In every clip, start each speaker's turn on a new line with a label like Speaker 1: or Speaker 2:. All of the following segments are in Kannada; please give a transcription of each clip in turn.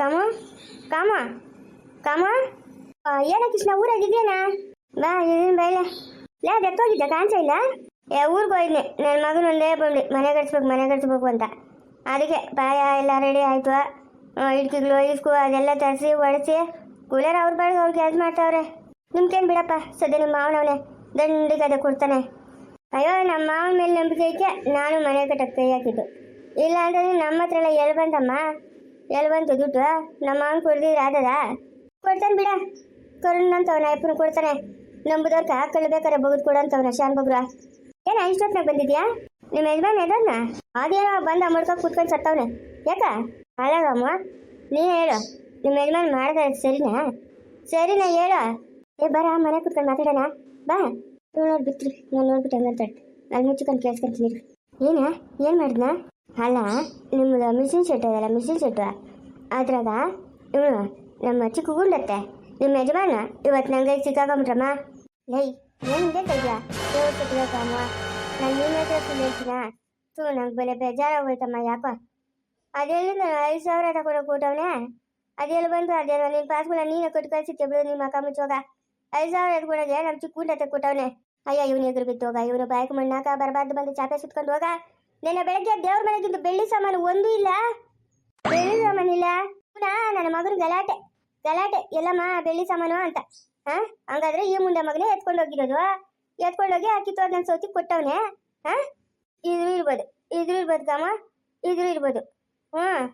Speaker 1: ಕಾಮ? ಕಾಮ? ಕಾಮ? ಏನ ಕೃಷ್ಣ ಊರಾಗಿದ್ಯೇನಾ ಬಾ ಇದೀನಿ ಬೈಲೆ ಲೇ ಎತ್ತೋಗಿದ್ದೆ ಕಾಣಿಸ ಇಲ್ಲ? ಏ, ಊರಿಗೆ ಹೋಗಿದ್ನೆ ನನ್ನ ಮಗನ ಒಂದೇ ಬಂದು ಮನೆ ಕಟ್ಸ್ಬೇಕು ಮನೆ ಕಟ್ಸ್ಬೇಕು ಅಂತ. ಅದಕ್ಕೆ ಪಾಯ ಎಲ್ಲ ರೆಡಿ ಆಯ್ತು. ಇಡ್ಕಿಗಳು ಇಸ್ಕು ಅದೆಲ್ಲ ತರಿಸಿ, ಒಡಿಸಿ. ಕೂಲರ್ ಅವ್ರ ಬಾಳಿಗೆ ಅವ್ರು ಕೆಲಸ ಮಾಡ್ತಾವ್ರೆ. ನಿಮ್ಗೇನು ಬಿಡಪ್ಪ? ಸದ್ಯ ನಿಮ್ಮ ಮಾವನವನೇ ದಂಡಿಗೆ ಕೊಡ್ತಾನೆ. ಅಯ್ಯೋ ನಮ್ಮ ಮಾವನ ಮೇಲೆ ನಂಬಿಕೆ ಐತೆ. ನಾನು ಮನೆ ಕಟ್ಟಕ್ಕೆ ಕೈ ಹಾಕಿದ್ದು. ಇಲ್ಲ ಅಂತಂದ್ರೆ ನಮ್ಮ ಹತ್ರ ಎಲ್ಲ ಎಲ್ಲಿ ಎಲ್ಲಿ ಬಂತು ದುಡ್ಡು? ನಮ್ಮ ಮಾವನ್ ಕೊಡ್ದಿದ್ರೆ ಆದದ? ಕೊಡ್ತಾನೆ ಬಿಡ. ಕರುಣಂತವನ ಅಪ್ಪನ ಕೊಡ್ತಾನೆ. ನಂಬುದವ್ರ ಕಳ್ಬೇಕಾರೆ ಬಗ್ದು ಕೊಡಂತವನ ಶಾನ್ ಬಗ್ರ. ಏನ, ಇಷ್ಟೊತ್ನಾಗ ಬಂದಿದ್ಯಾ? ನಿಮ್ಮ ಯಜಮಾನ್ ಎದನ್ನ ಅದೇನೋ ಬಂದ ಮಡ್ಕ ಕೂತ್ಕೊಂಡು ಸತ್ತವನೆ. ಯಾಕ? ಅಲ್ಲಗಮ್ಮ ನೀ ಹೇಳು. ನಿಮ್ಮ ಯಜಮಾನ್ ಮಾಡಿದ ಸರಿನಾ? ಸರಿನಾ ಹೇಳು. ಏ ಬರ ಮನೆ ಕೂತ್ಕೊಂಡು ಮಾತಾಡೋಣ. ಬಾ. ನೋಡಿ ಬಿತ್ರಿ ನಾನು ನೋಡ್ಬಿಟ್ಟು ಹಂಗಂತ ನಾನು ಮುಚ್ಚಿಕೊಂಡು ಕೇಳಿಸ್ಕೊಂತೀನಿ. ಏನ? ಏನು ಮಾಡಿದ್ನ? ಅಲ್ಲ ನಿಮ್ಮದು ಮಿಷಿನ್ ಸೆಟ್ ಅದಲ್ಲ ಮಿಷಿನ್ ಸೆಟ್ಟು ಅದ್ರಾಗ, ಇವನು ನಮ್ಮ ಚಿಕ್ಕ ಗುಂಡತ್ತೆ. ನಿಮ್ಮ ಯಜಮಾನ ಇವತ್ತು ನಂಗೆ ಸಿಕ್ಕಾಕೊಂಬಿಟ್ರಮ್ಮ ಲೈ, ಏನು ದೇವ್ರ ಸಿಗ್ಬೇಕಮ್ಮ ನಾನು ನಿಮ್ಮ ಹತ್ರ ಸುಳ್ಳು ಹೇಳ್ತೀನ? ತೂ ನಂಗೆ ಬೆಲೆ ಬೇಜಾರಾಗೋಯ್ತಮ್ಮ, ಯಾಕೋ? ಅದೆಲ್ಲಿಂದ ಐದು ಸಾವಿರ ತಗೊಂಡು ಕೂಟವನೆ ಅದೆಲ್ಲ ಬಂತು ಅದೆಲ್ಲ ನಿನ್ನ ಪಾಸ್ಗಳ ನೀನು ಕೊಟ್ಟು ಕಳ್ಸಿತ್ತೆ ಬಿಡು ನಿಮ್ಮ ಅಕ್ಕ ಮುಚ್ಚೋಗ. ಐದು ಸಾವಿರ ಎತ್ಕೊಳಗೆ ನಮ್ಮ ಚಿಕ್ಕ ಗುಂಡತ್ತೆ ಕೊಟ್ಟವನೆ ಅಯ್ಯ, ಇವನು ಎದುರು ಬಿತ್ತೋಗ ಇವನು ಬಾಯ್ಕ್ ಮಣ್ಣಾಕ ಬರಬಾರ್ದು ಬಂದು ಚಾಪೆ ಸುತ್ಕೊಂಡು ಹೋಗ. ನಿನ್ನೆ ಬೆಳಗ್ಗೆ ದೇವ್ರ ಮನೆಗಿಂತ ಬೆಳ್ಳಿ ಸಾಮಾನು ಒಂದೂ ಇಲ್ಲ. ಬೆಳ್ಳಿ ಸಾಮಾನು ಇಲ್ಲ. ಪುನಃ ನನ್ನ ಮಗನ ಗಲಾಟೆ ಗಲಾಟೆ. ಎಲ್ಲಮ್ಮ, ಬೆಳ್ಳಿ ಸಾಮಾನು ಅಂತ. ಹಾ? ಹಂಗಾದ್ರೆ ಈ ಮುಂದೆ ಮಗನೇ ಎತ್ಕೊಂಡು ಹೋಗಿರೋದು. ಎತ್ಕೊಂಡೋಗಿ ಹಾಕಿತ್ತು ನನ್ನ ಸೌತಿ ಕೊಟ್ಟವನೆ. ಹಾ? ಇದ್ರು ಇರ್ಬೋದು ಇದ್ರು ಇರ್ಬೋದು ಕಮ್ಮ, ಇದ್ರು ಇರ್ಬೋದು. ಹ್ಮ್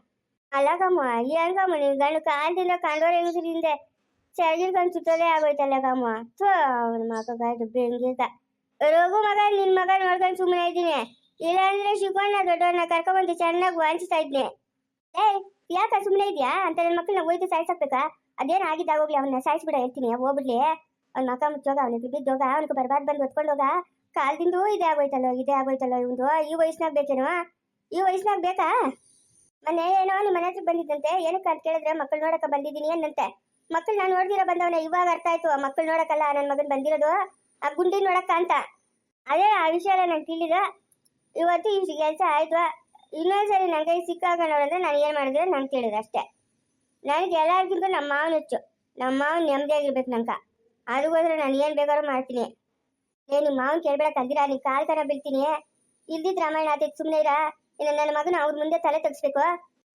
Speaker 1: ಅಲ್ಲ ಕಮ್ಮ ಹೆಂಗಮ್ಮ ನೀನು ಗಂಡು ಕಾಲದಿಂದ ಕಂಡೋರ್ ಚಳಿ ಚರ್ಗಿರ್ಕೊಂಡು ಸುತ್ತೋದೇ ಆಗೋಯ್ತಲ್ಲ ಕಮ್ಮ. ಥೋ, ಅವನ ಮಗ ಬೆಂಗಿರ್ತ ರೋಗು ಮಗ ನಿನ್ನ ಮಗ ನೋಡ್ಕೊಂಡು ಸುಮ್ಮನೆ ಇದ್ದೀನಿ. ಇಲ್ಲಾಂದ್ರೆ ಶಿವಣ್ಣ ದೊಡ್ಡವನ್ನ ಕರ್ಕೊಂಡ್ಬಂದು ಚೆನ್ನಾಗಿ ವಾಂಚಿಸ್ತಾ ಇದ್ನೆ. ಏ, ಯಾಕ ಸುಮ್ಮನೆ ಇದೆಯಾ? ಅಂತ ನನ್ನ ಮಕ್ಕಳನ್ನ ಒಯ್ದು ಸಾಯಿಸಾಕ್ಬೇಕಾ ಅದೇನು ಆಗಿದ್ದಾಗೋಗ್ಲಿ ಅವನ್ನ ಸಾಯಿಸ್ಬಿಡ ಹೇಳ್ತೀನಿ ಹೋಗ್ಬಿಡ್ಲಿ. ಅವ್ನ ಮಕ್ಕ ಮುಚ್ಚೋಗ ಅವನಿಗೆ ಬಿದ್ದೋಗ ಅವನಿಗೆ ಬರ್ಬಾರ್ದು ಬಂದು ಹೊತ್ಕೊಂಡೋಗ ಕಾಲದಿಂದ ಇದೇ ಆಗೋಯ್ತಲ್ಲೋ ಇದೇ ಆಗೋಯ್ತಲ್ಲೋ ಇವಂದು ಈ ವಯಸ್ಸಿನಾಗ ಬೇಕೇನೋ? ಈ ವಯಸ್ಸಿನಾಗ ಬೇಕಾ? ಮನೆ ಏನೋ ನಿಮ್ಮ ಮನೆ ಹತ್ರ ಬಂದಿದ್ದಂತೆ, ಏನಕ್ಕೆ ಅಂತ ಕೇಳಿದ್ರೆ ಮಕ್ಕಳು ನೋಡಕ್ಕೆ ಬಂದಿದ್ದೀನಿ ಏನಂತೆ ಮಕ್ಕಳು ನಾನು ನೋಡ್ದಿರ ಬಂದವನ, ಇವಾಗ ಅರ್ಥ ಆಯ್ತು, ಆ ಮಕ್ಕಳು ನೋಡಕ್ಕಲ್ಲ ನನ್ನ ಮಗನ್ ಬಂದಿರೋದು. ಆ ಗುಂಡಿ ನೋಡಕ್ಕ ಅಂತ. ಅದೇ ಆ ವಿಷಯ ನಾನು ತಿಳಿದ ಇವತ್ತು ಇಷ್ಟು ಕೆಲಸ ಆಯ್ತು. ಇನ್ನೊಂದ್ಸರಿ ಕೈ ಸಿಕ್ಕಾಕೊಂಡವ್ರಂದ್ರೆ ನಾನು ಏನು ಮಾಡಿದ್ರೆ ನಂಗೆ ತಿಳಿದು ಅಷ್ಟೇ. ನನಗೆ ಎಲ್ಲರಿಗಿಂತ ನಮ್ಮ ಮಾವನ ಹುಚ್ಚು. ನಮ್ಮ ಮಾವನ ನೆಮ್ಮದಿಯಾಗಿರ್ಬೇಕು ನಂಕ ಅದಕ್ಕೋಸ್ಕರ ನಾನು ಏನು ಬೇಕಾದ್ರೂ ಮಾಡ್ತೀನಿ. ಏ ನಿಮ್ಮ ಮಾವನ ಕೇಳಬೇಡ ಕಂದಿರ ನೀ ಕಾಲ್ ಥರ ಬೀಳ್ತೀನಿ. ಇಲ್ದಿದ್ದು ರಾಮಾಯಣ ಆತೈತೆ ಸುಮ್ಮನೆ ಇರ? ಇನ್ನು ನನ್ನ ಮಗನ ಅವ್ರ ಮುಂದೆ ತಲೆ ತೆಗಿಸ್ಬೇಕು.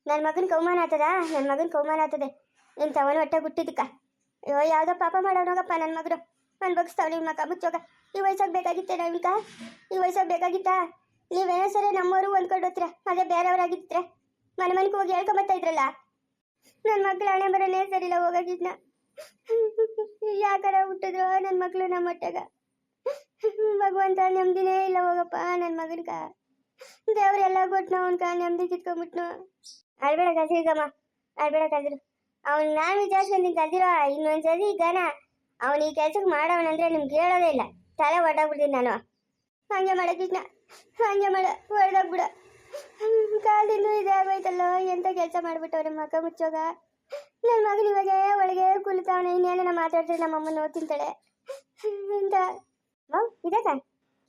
Speaker 1: ನನ್ನ ಮಗನ ಕೌಮಾನ ಆತದ ನನ್ನ ಮಗನ ಕೌಮಾನ ಆತದೆ ನಿನ್ನ ತವನ ಹೊಟ್ಟೆ ಗುಟ್ಟಿದ್ದಕ್ಕ ಅಯ್ಯೋ, ಯಾವುದೋ ಪಾಪ ಮಾಡೋನೋಗಪ್ಪ ನನ್ನ ಮಗರು. ನಾನು ಬಗ್ಸ್ತಾವ್ ನಿಮ್ಮ ಮಕ್ಕ ಮುಚ್ಚೋಗ. ಈ ವಯಸ್ಸಾಗ ಬೇಕಾಗಿತ್ತೆ ನಾವಿಕ ಈ ವಯಸ್ಸಾಗ ಬೇಕಾಗಿತ್ತಾ? ನೀವೇನೋ ಸರಿ ನಮ್ಮವರು ಒಂದ್ಕೊಂಡು ಹತ್ರ ಅದೇ ಬೇರೆಯವ್ರಾಗಿದ್ರೆ ಮನೆ ಮನೆಗೆ ಹೋಗಿ ಹೇಳ್ಕೊಂಬತ್ತಾ ಇದ್ರಲ್ಲ? ನನ್ನ ಮಕ್ಳು ಹಣೆ ಬರಲೇ ಸರಿಲ್ಲ ಹೋಗೋದಿದ್ನ ಯಾಕಾರ ಹುಟ್ಟಿದ್ರು ನನ್ನ ಮಕ್ಳು ನಮ್ಮ ಹೊಟ್ಟೆಗ? ಭಗವಂತ ನೆಮ್ಮದಿನೇ ಇಲ್ಲ, ಹೋಗಪ್ಪ ನನ್ನ ಮಗನ್ಗ. ದೇವ್ರೆಲ್ಲ ಕೊಟ್ನ ಅವನ್ಕ ನೆಮ್ಮದಿ ಕಿತ್ಕೊಂಡ್ಬಿಟ್ನು. ಅಳ್ಬೇಡ ಕಸಿಗಮ್ಮ ಅಳ್ಬೇಡ ಕಸಿರು. ಅವ್ನು ನಾನು ವಿಚಾರಿಸ್ಕೊಂಡು ಕಲ್ದಿರೋ ಇನ್ನೊಂದ್ಸರಿ ಗನ ಅವನು ಈ ಕೆಲ್ಸಕ್ಕೆ ಮಾಡವನಂದ್ರೆ ನಿಮ್ಗೆ ಹೇಳೋದೇ ಇಲ್ಲ. ತಲೆ ಹೊಟ್ಟೋಗ್ಬಿಡ್ತೀನಿ ನಾನು. ಹಂಗೆ ಮಾಡ ಕೃಷ್ಣ. ಹಂಗೆ ಮಾಡ ಹೊರಡೋಗ್ಬಿಡ ಕಾಲಿಂದ ಇದೇ ಆಗೋಯ್ತಲ್ಲ ಎಂತ ಕೆಲಸ ಮಾಡ್ಬಿಟ್ಟವ್ರೆ ಮಗ ಮುಚ್ಚೋಗ? ನನ್ನ ಮಗನ ಇವಾಗ ಒಳಗೆ ಕುಳಿತಾವನೆ ಇನ್ನೇನ ಮಾತಾಡ್ತಾರೆ ನಮ್ಮ ಅಮ್ಮ ನೋಡ್ತಿಂತಾಳೆ ಅಂತ ಮೌ ಇದಕ್ಕ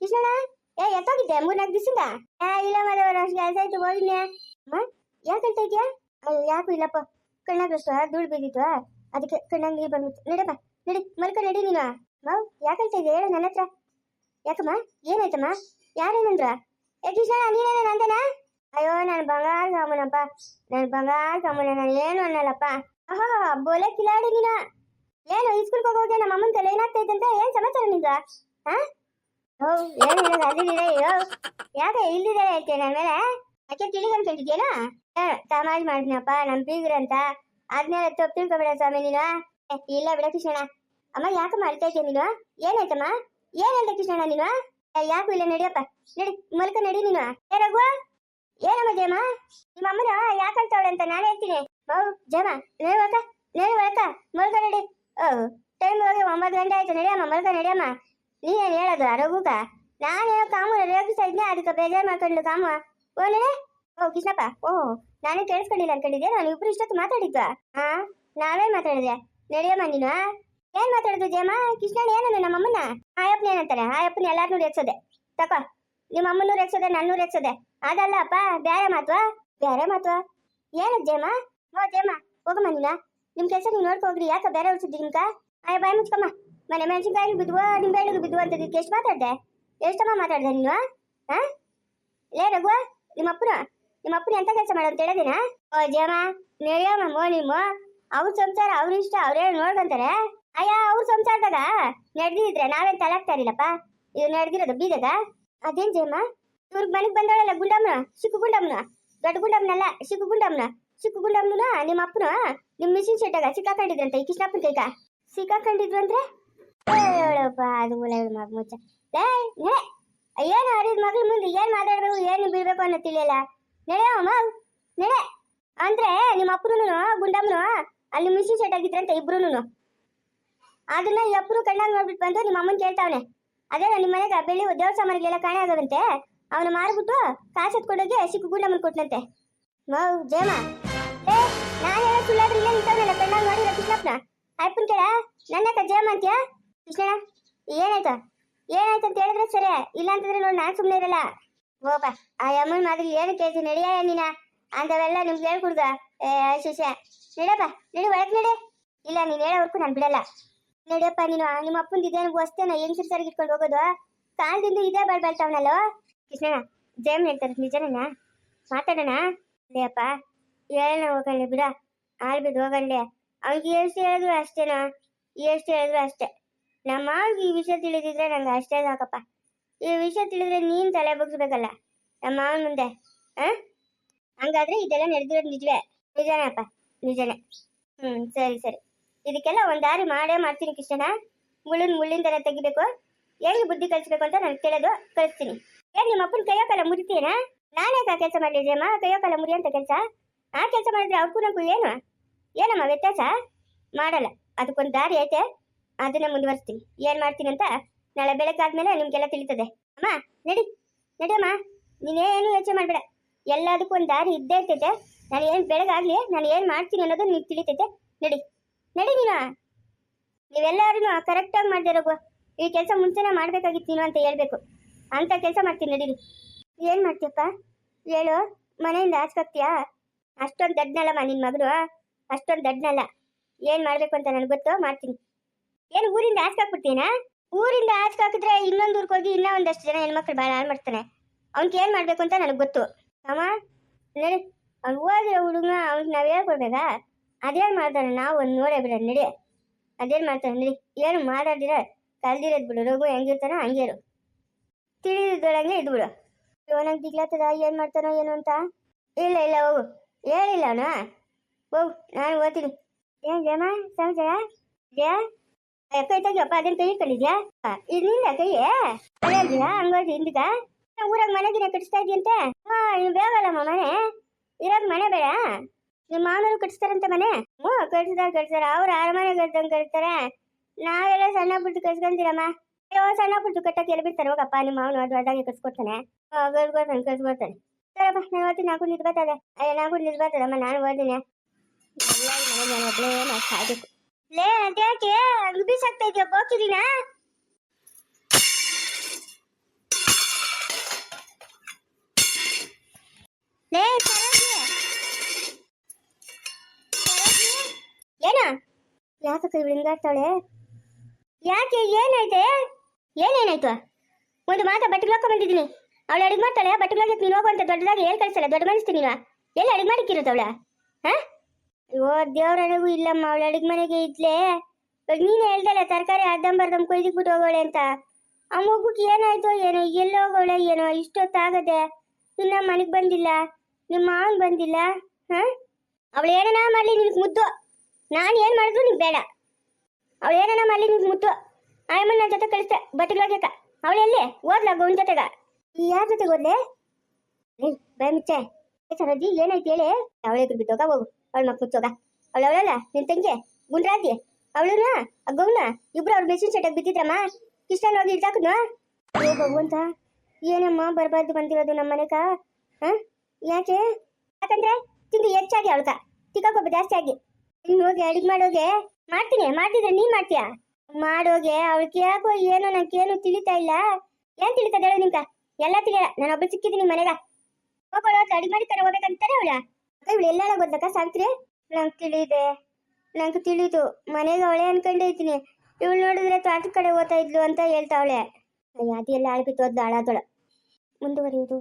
Speaker 1: ಕೃಷ್ಣಣ್ಣ ಏ ಎತ್ತೋಗಿದ್ದೆ ಮೂರ್ನಾಲ್ಕು ದಿವಸದಿಂದ? ಏ ಇಲ್ಲ ಮಾಧವನ ಅಷ್ಟು ಕೆಲಸ ಆಯ್ತು ಹೋಗಿದ್ನೆ. ಅಮ್ಮ ಯಾಕೆ ಹೇಳ್ತಾ ಇದೆಯಾ ಅಯ್ಯೋ ಯಾಕು ಇಲ್ಲಪ್ಪ. ಕಣ್ಣಾಗಷ್ಟು ಧೂಳು ಬಿದ್ದಿತ್ತು ಅದಕ್ಕೆ ಕಣ್ಣಾಗ ನೀರು ಬಂದ್ಬಿಟ್ಟು ನಡಪ್ಪ ನಡಿ ಮಲ್ಕ ನಡಿ ನೀನು. ಮೌ ಯಾಕೆ ಹೇಳ್ತಾ ಇದೆಯಾ ಹೇಳು ನನ್ನ ಹತ್ರ ಯಾಕಮ್ಮ? ಏನಾಯ್ತಮ್ಮ? ಯಾರೇನಂದ್ರ? ಕೃಷ್ಣಣ್ಣ ನೀನೇನ ಅಂದನ ಅಯ್ಯೋ, ನಾನು ಬಂಗಾರ ಸಾಮನಪ್ಪ. ನಾನು ಬಂಗಾರ ಸಾಮನ ನಾನು ಏನು ಅನ್ನಲ್ಲಪ್ಪ. ಅಹೋ ಬೋಲೆ ಕಿಲಾಡಿ ನೀನ. ಏನು ಇಸ್ಕೂಲ್ಗೆ ಹೋಗೋಕೆ ನಮ್ಮ ಅಮ್ಮನ ತಲೆ ಏನಾಗ್ತೈತಂತ ಏನು ಸಮಾಚಾರ ನಿಂದ? ಹಾ ಓ ಏನಿಲ್ಲ ಅದಿಲ್ಲ ಅಯ್ಯೋ ಯಾಕೆ ಇಲ್ಲಿದ್ದಾರೆ ಹೇಳ್ತೀಯ ನನ್ನ ಮೇಲೆ? ಯಾಕೆ ತಿಳಿ ಅನ್ಕೊಂಡಿದ್ಯೇನೋ ತಮಾಷ್ ಮಾಡಿದ್ನಪ್ಪ ನಮ್ಮ ಬೀಗ್ರಂತ ಆದ್ಮೇಲೆ ತಪ್ಪು ತಿಳ್ಕೊಬೇಡ ಸ್ವಾಮಿ ನೀನು. ಇಲ್ಲ ಬಿಡ ಕೃಷ್ಣಣ್ಣ. ಅಮ್ಮ, ಯಾಕಮ್ಮ ಅಳ್ತಾ ಇದ್ದೀಯ ನೀನು? ಏನಾಯ್ತಮ್ಮ? ಏನಂತ ಕೃಷ್ಣಣ್ಣ ನೀನು? ಯಾಕು ಇಲ್ಲ, ನಡಿಯಪ್ಪ. ನಡಿ, ಮಲ್ಕ, ನಡಿ ನೀನು. ಏ ಏನಮ್ಮ ಜಯಮ್ಮ? ನಿಮ್ಮ ಅಮ್ಮನ ಯಾಕೆ ಹೇಳ್ತಾವಳೆ ಅಂತ ನಾನು ಹೇಳ್ತೀನಿ. ಬೌ ಜಯಮ್ಮ ನಡಿ ಒಳಕ ನಡಿ ಒಳಕ ಮಲ್ಕ, ನಡಿ. ಓ, ಟೈಮ್ ಹೋಗಿ ಒಂಬತ್ತು ಗಂಟೆ ಆಯ್ತು. ನಡಿಯಮ್ಮ, ಮಲ್ಕ, ನಡಿಯಮ್ಮ. ನೀನೇನು ಹೇಳೋದು ರಘುಕ ನಾನೇನೋ ಕಾಮು ರೇಗಿಸ್ತಾ ಇದ್ನೆ, ಅದಕ್ಕೆ ಬೇಜಾರು ಮಾಡ್ಕೊಂಡು ಕಾಮ. ಓ ಓ, ಕೃಷ್ಣಪ್ಪ, ಓ, ನಾನೇ ಕೇಳಿಸ್ಕೊಂಡಿಲ್ಲ ಅನ್ಕೊಂಡಿದ್ದೆ ನಾನು ಇಬ್ರು ಇಷ್ಟೊತ್ತು ಮಾತಾಡಿದ್ವಾ? ಹಾ ನಾವೇ ಮಾತಾಡಿದೆ. ನಡಿಯಮ್ಮ ನೀನು ಏನ್ ಮಾತಾಡಿದ್ರು ಜಯಮ್ಮ? ಕೃಷ್ಣಣ್ಣ ಏನನ್ನು ನಮ್ಮಮ್ಮನ ಆಯಪ್ಪನ ಏನಂತಾನೆ ಆಯಪ್ಪನ ಎಲ್ಲಾರನ್ನೂ ರೇಗ್ಸೋದೆ ತಕೋ. ನಿಮ್ಮ ಅಮ್ಮನೂ ರೇಗ್ಸೋದೆ ನನ್ನೂ ರೇಗ್ಸೋದೆ ಅದಲ್ಲ ಅಪ್ಪ, ಬೇರೆ ಮಾತ್ವಾ ಬೇರೆ ಮಾತ್ವಾ ಏನು ಜಯಮ್ಮ? ಓ, ಜಯಮ್ಮ, ಹೋಗಮ್ಮ ನೀನ. ನಿಮ್ ಕೆಲಸ ನೀವು ನೋಡ್ಕೊ ಹೋಗ್ರಿ. ಯಾಕೆ ಬೇರೆ ಉಳಿಸಿದ್ರಿ ನಿಮ್ಗ? ಹಾಯ್ ಬಾಯ್ ಮುಚ್ಕಮ್ಮ. ಮನೆ ಮೆಣಸಿನ್ಕಾಯಿ ಬಿದ್ದುವ ನಿಂಬೆಹಣ್ಣಿಗೆ ಬಿದ್ವ ಅಂತ ಎಷ್ಟು ಮಾತಾಡ್ದೆ? ಎಷ್ಟಮ್ಮ ಮಾತಾಡ್ದೆ ನೀನು? ಹಾ ಲೇ ರಘುವ ನಿಮ್ಮ ಅಪ್ಪನ? ನಿಮ್ಮ ಅಪ್ಪನ ಎಂತ ಕೆಲಸ ಮಾಡೋ ಅಂತ ಹೇಳಿದಿನ? ಓ, ಜಯಮ್ಮ ನಡೆಯಮ್ಮ ನಿಮ್ಮ ಅವ್ರ ಸಂಸಾರ, ಅವ್ರ ಇಷ್ಟ, ಅವ್ರೇ ನೋಡ್ಕೊಂತಾರೆ. ಅಯ್ಯ, ಅವ್ರ ಸಂಸಾರದಾಗ ನಡೆದಿದ್ರೆ ನಾವೇನ್ ತಲಾಗ್ತಾ ಇರಲಿಲ್ಲಪ್ಪ? ಇದು ನಡೆದಿರೋದು ಬೀದಗ ಅದೇನ್ ಜಯಮ್ಮ? ಇವ್ರ ಮನೆಗ್ ಬಂದವಳಲ್ಲ ಗುಂಡಮ್ಮನ? ಚಿಕ್ಕ ಗುಂಡಮ್ಮನ? ದೊಡ್ಡ ಗುಂಡಮ್ಮನಲ್ಲ ಚಿಕ್ಕ ಗುಂಡಮ್ಮನ? ಚಿಕ್ಕ ಗುಂಡಮ್ಮನ ನಿಮ್ಮ ಅಪ್ಪನ? ನಿಮ್ಮ ಮಿಷಿನ್ ಶೆಟ್ಟಾಗ ಸಿಕ್ಕಾಕೊಂಡಿದ್ರಂತೆ ಈ ಕೃಷ್ಣಪ್ಪನ ಕೈಗ? ಸಿಕ್ಕಾಕೊಂಡಿದ್ರು ಅಂದ್ರೆ? ಅದು ಮಗ ಮುಚ್ಚ. ಏನು ಹರಿದ ಮಗಳ ಮುಂದೆ ಏನ್ ಮಾತಾಡ್ಬೇಕು, ಏನು ಬಿಡ್ಬೇಕು ಅನ್ನೋ ತಿಳಿಯಲ್ಲ. ನಡೆಯಮ್ಮ ನಡೆ. ಅಂದ್ರೆ ನಿಮ್ಮ ಅಪ್ಪನೂ ಗುಂಡಮ್ಮನು, ಅಲ್ಲಿ ಮಿಷಿನ್ ಶೆಟ್ ಆಗಿದ್ರಂತೆ ಇಬ್ರುನು ಅದನ್ನ ಅಪ್ಪನು ಕಣ್ಣಾಗ ನೋಡ್ಬಿಟ್ಟು ಬಂದು ನಿಮ್ಮ ಅಮ್ಮನ್ ಕೇಳ್ತಾವನೆ. ಅದೇ ನಿಮ್ಮ ಮನೆಗೆ ಬೆಳ್ಳಿ ದೇವ್ರ ಸಾಮಾನಿಗೆಲ್ಲ ಕಾಣೆ ಆಗವಂತೆ ಅವನ ಮಾರ್ಬಿಟ್ಟು ಕಾಸು ಎತ್ಕೊಂಡೋಗಿ ಸಿಕ್ಕು ಗುಂಡಮ್ಮನ್ ಕೊಟ್ಲಂತೆ ಮೌ ಜಯಮ್ಮ. ಏ, ನಾನು ಹೇಳೋ ಸುಳ್ಳಾದ್ರೆ ಇಲ್ಲೇ ನಿಂತವನಲ್ಲ, ಕಣ್ಣಾಗ ನೋಡಿರ ಕೃಷ್ಣಪ್ಪನ ಅಪ್ಪನ ಕೇಳ, ನನ್ನ ಅಕ್ಕ ಜಯಮ್ಮ ಅಂತ್ಯಾ? ಕೃಷ್ಣ ಏನಾಯ್ತು? ಏನಾಯ್ತು ಅಂತ ಹೇಳಿದ್ರೆ ಸರಿ, ಇಲ್ಲ ಅಂತಂದ್ರೆ ನೋಡಿ ನಾನು ಸುಮ್ಮನೆ ಇರಲ್ಲ. ಓಪ, ಆ ಅಮ್ಮನ ಮಾದರಿ ಏನು ಕೇಳ್ತೀನಿ ನಡಿಯ ನೀನ? ಅಂತವೆಲ್ಲ ನಿಮ್ಗೆ ಹೇಳ್ಕೊಡ್ದ. ಏ ಶಿಷ್ಯ. ನಡಿಯಪ್ಪ ನಡಿ, ಒಳಗೆ ನಡಿ. ಇಲ್ಲ, ನೀನು ಹೇಳೋವರೆಗೂ ನಾನು ಬಿಡಲ್ಲ. ನಡಿಯಪ್ಪ, ನೀನು, ನಿಮ್ಮ ಅಪ್ಪಂದು ಇದೇನು ವಸ್ತೇನ ಹೆಂಗ್ ಸರಿಗೆ ಇಟ್ಕೊಂಡು ಹೋಗೋದು? ಕಾಲದಿಂದ ಇದೇ ಬೆಳ್ಬೆಳ್ತಾವನಲ್ಲೋ ಕೃಷ್ಣಣ್ಣ ಜಯಮ್ ಹೇಳ್ತಾರೆ, ನಿಜನೇನಾ? ಮಾತಾಡೋಣ? ಅದೇಪ್ಪ ಹೇಳೋಣ ಹೋಗಂಡೆ ಬಿಡ. ಆಳ್ಬಿದ್ದು ಹೋಗಂಡೆ ಅವ್ನಿಗೆ ಎಷ್ಟು ಹೇಳಿದ್ರು ಅಷ್ಟೇನಾ? ಎಷ್ಟು ಹೇಳಿದ್ರು ಅಷ್ಟೇ. ನಮ್ಮ ಮಾವಿಗೆ ಈ ವಿಷಯ ತಿಳಿದಿದ್ರೆ ನಂಗೆ ಅಷ್ಟೇ ಸಾಕಪ್ಪ. ಈ ವಿಷಯ ತಿಳಿದ್ರೆ ನೀನ್ ತಲೆ ಬಗ್ಸ್ಬೇಕಲ್ಲ, ನಮ್ಮ ಮಾವನ ಮುಂದೆ, ಆ? ಹಂಗಾದ್ರೆ ಇದೆಲ್ಲ ನಡೆದಿರೋದು ನಿಜವೇ? ನಿಜನೇ ಅಪ್ಪ ನಿಜನೇ. ಹ್ಮ್, ಸರಿ ಸರಿ. ಇದಕ್ಕೆಲ್ಲ ಒಂದ್ ದಾರಿ ಮಾಡೇ ಮಾಡ್ತೀನಿ ಕೃಷ್ಣನ. ಮುಳ್ಳಿನ ಮುಳ್ಳಿಂದಲೇ ತೆಗಿಬೇಕು. ಹೇಗೆ ಬುದ್ಧಿ ಕಲಿಸ್ಬೇಕು ಅಂತ ನಾನು ಕೇಳೋದು ಕಳಿಸ್ತೀನಿ ಏನ್ ನಿಮ್ಮ ಅಪ್ಪನ ಕೈಯೋ ಕಾಲ ಮುರಿತೀನ ನಾನೇ ಕೆಲಸ ಮಾಡಿದ್ಯಮ್ಮ ಕೈಯೋ ಕಾಲ ಮುರಿ ಅಂತ ಕೆಲಸ? ಆ ಕೆಲಸ ಮಾಡಿದ್ರೆ ಅವ್ರಿಗೂ ನಂಗೂ ಏನು? ಏನಮ್ಮ ವ್ಯತ್ಯಾಸ? ಮಾಡಲ್ಲ. ಅದಕ್ಕೊಂದು ದಾರಿ ಐತೆ, ಅದನ್ನ ಮುಂದುವರಿಸ್ತೀನಿ. ಏನ್ ಮಾಡ್ತೀನಿ ಅಂತ ನಾಳೆ ಬೆಳಕಾದ್ಮೇಲೆ ನಿಮ್ಗೆಲ್ಲ ತಿಳಿತದೆ. ಅಮ್ಮ, ನಡಿ ನಡಿಯಮ್ಮ ನೀನೇನು ಯೋಚನೆ ಮಾಡ್ಬೇಡ. ಎಲ್ಲದಕ್ಕೂ ಒಂದು ದಾರಿ ಇದ್ದೇ ಇರ್ತೈತೆ. ನಾನು ಏನ್ ಬೆಳಗಾಗ್ಲಿ, ನಾನು ಏನ್ ಮಾಡ್ತೀನಿ ಅನ್ನೋದು ನಿಮ್ಗೆ ತಿಳಿತೈತೆ. ನಡಿ. ನಡಿ ನೀನು ನೀವೆಲ್ಲರೂ ಕರೆಕ್ಟಾಗಿ ಮಾಡ್ದೆ ರಘು. ಈ ಕೆಲಸ ಮುಂಚೆನೇ ಮಾಡಬೇಕಾಗಿತ್ತು ನೀನು ಅಂತ ಹೇಳ್ಬೇಕು. ಅಂತ ಕೆಲಸ ಮಾಡ್ತೀನಿ, ನಡೀರಿ. ಏನು ಮಾಡ್ತೀಯಪ್ಪ? ಹೇಳು. ಮನೆಯಿಂದ ಆಚೆ ಅಷ್ಟೊಂದು ದಡ್ನಲ್ಲಮ್ಮ ನಿನ್ನ ಮಗನು. ಅಷ್ಟೊಂದು ದಡ್ಡನಲ್ಲ ಏನು ಮಾಡಬೇಕು ಅಂತ ನನಗೆ ಗೊತ್ತು ಮಾಡ್ತೀನಿ. ಏನು ಊರಿಂದ ಆಚೆ ಹಾಕ್ಬಿಡ್ತೀನಾ ಊರಿಂದ ಆಚೆ ಹಾಕಿದ್ರೆ ಇನ್ನೊಂದು ಊರಿಗೆ ಹೋಗಿ ಇನ್ನೂ ಒಂದಷ್ಟು ಜನ ಹೆಣ್ಮಕ್ಳು ಭಾಳ ಹಾಳು ಮಾಡ್ತಾನೆ. ಅವ್ನಿಗೆ ಏನು ಮಾಡಬೇಕು ಅಂತ ನನಗೆ ಗೊತ್ತು. ಅಮ್ಮ, ನಡಿ. ಅವ್ನು ಹೋಗಿರೋ ಹುಡುಗ ಅವ್ನಿಗೆ ನಾವು ಹೇಳ್ಕೊಡ್ಬೇಕಾ? ಅದೇನು ಮಾಡ್ತಾನೆ? ನಾವು ಒಂದು ನೋಡೇ ಬಿಡ, ನಡಿ. ಅದೇನು ಮಾಡ್ತಾನೆ? ನಡಿ. ಏನು ಮಾಡಾಡಿರ ಕಲ್ದಿರೋದು ಬಿಡು. ರಘು ಹೆಂಗಿರ್ತಾನೋ ಹಂಗೆ ಇರು. ತಿಳಿದಿದ್ದೊಳಗೆ ಇದು ಬಿಡು. ನಂಗೆ ದಿಗ್ಲಾತದ ಏನು ಮಾಡ್ತಾನೋ ಏನು ಅಂತ? ಇಲ್ಲ ಇಲ್ಲ, ಹೋಗು. ಹೇಳಿಲ್ಲ ಅವನು. ಹೋಗು, ನಾನು ಓದ್ತೀನಿ. ಏನು ಜಮ ಸಮಾಚಾರ ಇದೆಯಾ? ಕೈ ತೆಗಿಯಪ್ಪ ಅದೇನು ಕೈ ಇಟ್ಕೊಂಡಿದ್ಯಾ ಇದು ನಿಂದ ಕೈಯೇ ಅದೇಂತೀರಾ ಹಂಗೋದಿ ಹಿಂದಿಗ ಊರಾಗ ಮನೆಗಿನ ಕಟ್ಟಿಸ್ತಾ ಇದೆಯಂತೆ? ಹಾ ಬೇಗಲ್ಲಮ್ಮ ಮನೆ? ಇರೋದು ಮನೆ ಬೇಡ? ನಿಮ್ಮ ಮಾವನವರು ಕಟ್ಸ್ತಾರಂತ ಮನೆ? ಹ್ಞೂ ಕಟ್ಸ್ತಾರೆ ಕಟ್ಸ್ತಾರೆ ಅವ್ರು ಅರಮನೆ ಕಟ್ದಂಗೆ ಕಟ್ತಾರೆ. ನಾವೆಲ್ಲ ಸಣ್ಣ ಪುಟ್ಟು ಕಟ್ಸ್ಕೊಂತೀರಮ್ಮ? ಅಯ್ಯೋ, ಸಣ್ಣ ಪುಟ್ಟು ಕಟ್ಟಕ್ಕೆ ಎಲ್ಲಿ ಹೋಗಪ್ಪ, ನಿಮ್ಮ ಮಾವನು ಅದಾಗೆ ಕಟ್ಸ್ಕೊಡ್ತಾನೆ. ಕಟ್ಸ್ಕೊಡ್ತಾನೆ ಕಟ್ಸ್ಕೊಡ್ತಾನೆ. ಸರಪ್ಪ, ನಾನು ಓದ್ತೀನಿ ನಾಲ್ಕು ನಿದ್ ಬರ್ತದೆ. ಅಯ್ಯೋ, ನಾನು ಓದಿನಿ ಮನೆಗೆ ನಾನು ಸಾಯ್ಬೇಕು ಲೇ ಅದ್ಯಾಕೆ ಬಿಸಾಕ್ತಾ ಇದೆಯಾ ಲೇ ಹಿಂಗಾಡ್ತಾಳೆ ಯಾಕೆ, ಏನಾಯ್ತೆ? ಏನೇನಾಯ್ತು? ಒಂದು ಮಾತ ಬಟ್ಟೆಗೆ ಬಂದಿದ್ದೀನಿ. ಅವಳು ಅಡುಗೆ ಮಾಡ್ತಾಳೆ ಬಟ್ಟೆ ನೀನು ಹೋಗು ಅಂತ ದೊಡ್ಡದಾಗಿ ಹೇಳಿ ಕಳಿಸಲ್ಲ ದೊಡ್ಡ ಮನಸ್ತೀನಿ ನೀನು. ಎಲ್ಲಿ ಅಡಿಗೆ ಅವಳ? ಹಾ? ಅಯ್ಯೋ ದೇವ್ರನಿಗೂ ಇಲ್ಲಮ್ಮ. ಅವಳು ಅಡುಗೆ ಮನೆಗೆ ಇದ್ಲೇ. ಇವಾಗ ನೀನು ಹೇಳ್ದಲ್ಲ, ತರಕಾರಿ ಅರ್ಧಂಬರ್ಧಂ ಕೊಯ್ದಿಕ್ಬಿಟ್ಟು ಹೋಗೋಳೆ ಅಂತ. ಆ ಮಗುಗೆ ಏನಾಯ್ತು ಏನೋ, ಎಲ್ಲಿ ಹೋಗೋಳೆ ಏನೋ, ಇಷ್ಟೊತ್ತಾಗದೆ. ಇನ್ನ ಮನೆಗೆ ಬಂದಿಲ್ಲ. ನಿಮ್ಮ ಮಾವನ್ ಬಂದಿಲ್ಲ. ಹಾ? ಅವಳು ಏನೇನ ಮಾಡಲಿ, ನಿನಗೆ ಮುದ್ದು. ನಾನು ಏನು ಮಾಡಿದ್ರು ನಿಮ್ಗೆ ಬೇಡ. ಅವಳು ಏನೋ ಅಲ್ಲಿ ಮುದ್ದು ಆಯಮ್ಮನ ನನ್ನ ಜೊತೆ ಕಳಿಸ್ತೆ ಬಟ್ಟೆಗಳಾಗ್ಯಕ ಅವಳು ಎಲ್ಲಿ? ಓದ್ಲ ಗೌನ್ ಜೊತೆಗ? ಯಾರ ಜೊತೆಗೆ ಓದ್ಲೆ ಬೈ ಮುಚ್ಚೆ. ಸರೋಜಿ, ಏನಾಯ್ತು ಹೇಳಿ? ಅವಳೇ ಬಿಟ್ಟೋಗ ಹೋಗು. ಅವಳ ಮಕ್ಕ ಮುಚ್ಚೋಗ. ಅವಳು ಅವಳಲ್ಲ? ನಿನ್ ತಂಗಿ? ಗುಂಡ್ರಾತಿ ಅವಳುನ? ಗೌನ? ಇಬ್ರು ಅವ್ರ ಮೆಷಿನ್ ಸೆಟ್ ಬಿದ್ದಿದ್ರಮ್ಮ? ಇಷ್ಟ ಹೋಗಿ ಇಡ್ತಾಕನು ಓ ಭಗವಂತ, ಏನಮ್ಮ ಬರಬಾರ್ದು ಬಂದಿರೋದು ನಮ್ಮ ಮನೆಗ ಹಾ? ಯಾಕೆ? ಯಾಕಂದ್ರೆ ತಿಂದು ಹೆಚ್ಚಾಗಿ ಅವಳ್ಕ. ತಿಕ್ಕಾಕೊಬ್ಬ ಜಾಸ್ತಿ ಆಗಿ. ಇನ್ನು ಹೋಗಿ ಅಡಿಗೆ ಮಾಡೋಗೆ ಮಾಡ್ತೀನಿ, ಮಾಡ್ತಿದ್ರೆ ನೀನ್ ಮಾಡ್ತೀಯಾ? ಮಾಡೋಗೆ ಅವಳಿಗೆ ಯಾಕೋ ಏನೋ ಕೇಳು ತಿಳಿತಾ ಇಲ್ಲ. ಏನ್ ತಿಳಿತದ ಹೇಳು ನಿಮ್ಗ? ಎಲ್ಲ ತಿಳಿಯಲ್ಲ. ನಾನು ಒಬ್ಬಳು ಸಿಕ್ಕಿದ್ದೀನಿ ಮನೆಗ. ಹೋಗೋಳು ಅಡಿ ಮಾಡಿ ಕರೆ ಹೋಗ್ಬೇಕಂತಾರೆ ಅವಳ. ಇವಳು ಎಲ್ಲ ಗೊತ್ತಕ್ಕ ಸಾಕ್ತ್ರಿ ನಂಗೆ ತಿಳಿದೆ. ನಂಗೆ ತಿಳಿದು. ಮನೆಗೆ ಅವಳೆ ಅನ್ಕೊಂಡೈತೀನಿ ಇವಳು ನೋಡಿದ್ರೆ ತಾಟ ಕಡೆ ಓದ್ತಾ ಇದ್ಲು ಅಂತ ಹೇಳ್ತಾವಳೆ. ಅದೆಲ್ಲ ಆಳ್ಬಿಟ್ಟು ಹೋದ್ಲು ಹಾಳಾದಳು ಮುಂದುವರಿಯೋದು